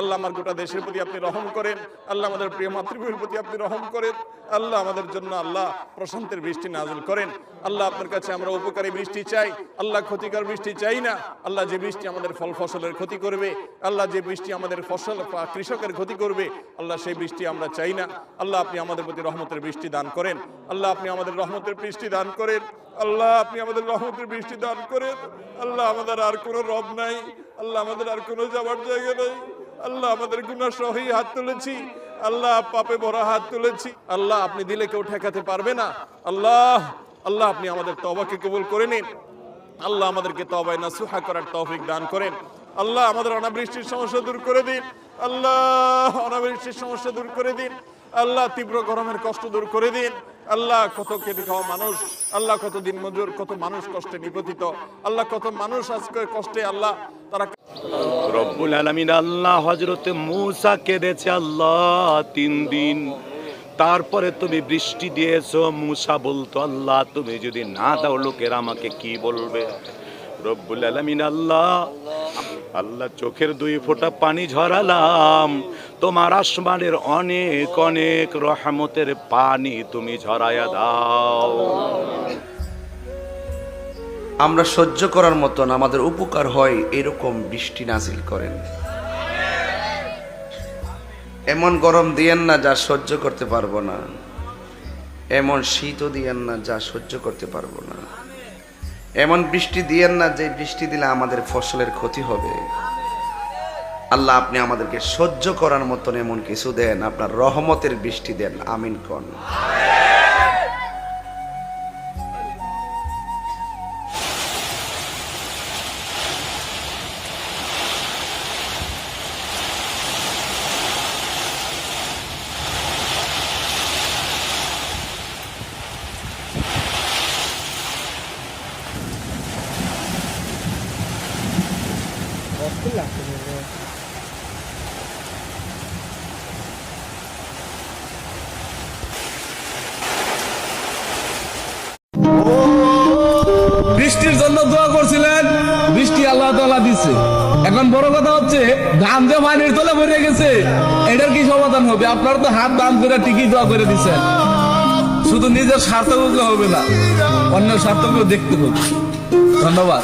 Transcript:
আল্লাহ আমার গোটা দেশের প্রতি আপনি রহম করেন, আল্লাহ আমাদের প্রিয় মাতৃভূমির প্রতি আপনি রহম করেন, আল্লাহ আমাদের জন্য আল্লাহ প্রশান্তের বৃষ্টি নাজিল করেন। আল্লাহ আপনার কাছে আমরা উপকারী বৃষ্টি চাই, আল্লাহ ক্ষতিকর বৃষ্টি চাই না, আল্লাহ যে বৃষ্টি আমাদের ফল ফসলের ক্ষতি করবে, আল্লাহ যে বৃষ্টি আমাদের ফসল কৃষকের ক্ষতি করবে, আল্লাহ সেই বৃষ্টি আমরা চাই না, আল্লাহ আপনি আমাদের প্রতি রহমতের বৃষ্টি দান করেন, আল্লাহ আপনি আমাদের রহমতের বৃষ্টি দান করেন, আল্লাহ আপনি আমাদের রহমতের বৃষ্টি দান করেন, আল্লাহ আমাদের আর কোনো রব নাই, আল্লাহ আমাদের আর কোনো যাওয়ার জায়গা নেই আল্লাহ আমাদের গুনাহ সহি হাত তুলেছি, আল্লাহ পাপে ভরা হাত তুলেছি, আল্লাহ আপনি দিলে কেউ ঠেকাতে পারবে না। আল্লাহ আল্লাহ আপনি আমাদের তবাকে কবুল করে নিন। আল্লাহ আমাদেরকে তবায় নাসুহা করার তৌফিক দান করেন। আল্লাহ আমাদের অনাবৃষ্টির সমস্যা দূর করে দিন। আল্লাহ, অনাবৃষ্টির সমস্যা দূর করে দিন। আল্লাহ তীব্র গরমের কষ্ট দূর করে দিন। আল্লাহ কত কেটে খাওয়া মানুষ, আল্লাহ কত দিন মজুর কত মানুষ কষ্টে নিপতিত। আল্লাহ কত মানুষ আজকে কষ্টে, আল্লাহ রব্বুল আলমিন আল্লাহ হজরতে মূসা কেঁদেছে আল্লাহ তিন দিন। তারপরে তুমি বৃষ্টি দিয়েছ, মূসা বলতো, আল্লাহ, তুমি যদি না দাও, লোকের আমাকে কি বলবে? রব্বুল আলমিন আল্লাহ আল্লাহ চোখের দুই ফোঁটা পানি ঝরালাম। তোমার আসমানের অনেক অনেক রহমতের পানি তুমি ঝরাইয়া দাও। আমরা সহ্য করার মতন আমাদের উপকার হয় এরকম বৃষ্টি নাজিল করেন। এমন গরম দিয়েন না যা সহ্য করতে পারব না। এমন শীতও দিয়েন না যা সহ্য করতে পারব না। এমন বৃষ্টি দিয়েন না যে বৃষ্টি দিলে আমাদের ফসলের ক্ষতি হবে। আল্লাহ আপনি আমাদেরকে সহ্য করার মতন এমন কিছু দেন, আপনার রহমতের বৃষ্টি দেন। আমিন কন। বৃষ্টির জন্য দোয়া করছিলেন, বৃষ্টি আল্লাহ তাআলা দিচ্ছে এখন বড় কথা হচ্ছে, ধান যে পানির তলে ভরে গেছে, এটার কি সমাধান হবে? আপনারা তো হাত দান করে ঠিকই দোয়া করে দিচ্ছেন শুধু নিজের স্বার্থকে হবে না অন্য স্বার্থকেও দেখতে হবে। ধন্যবাদ।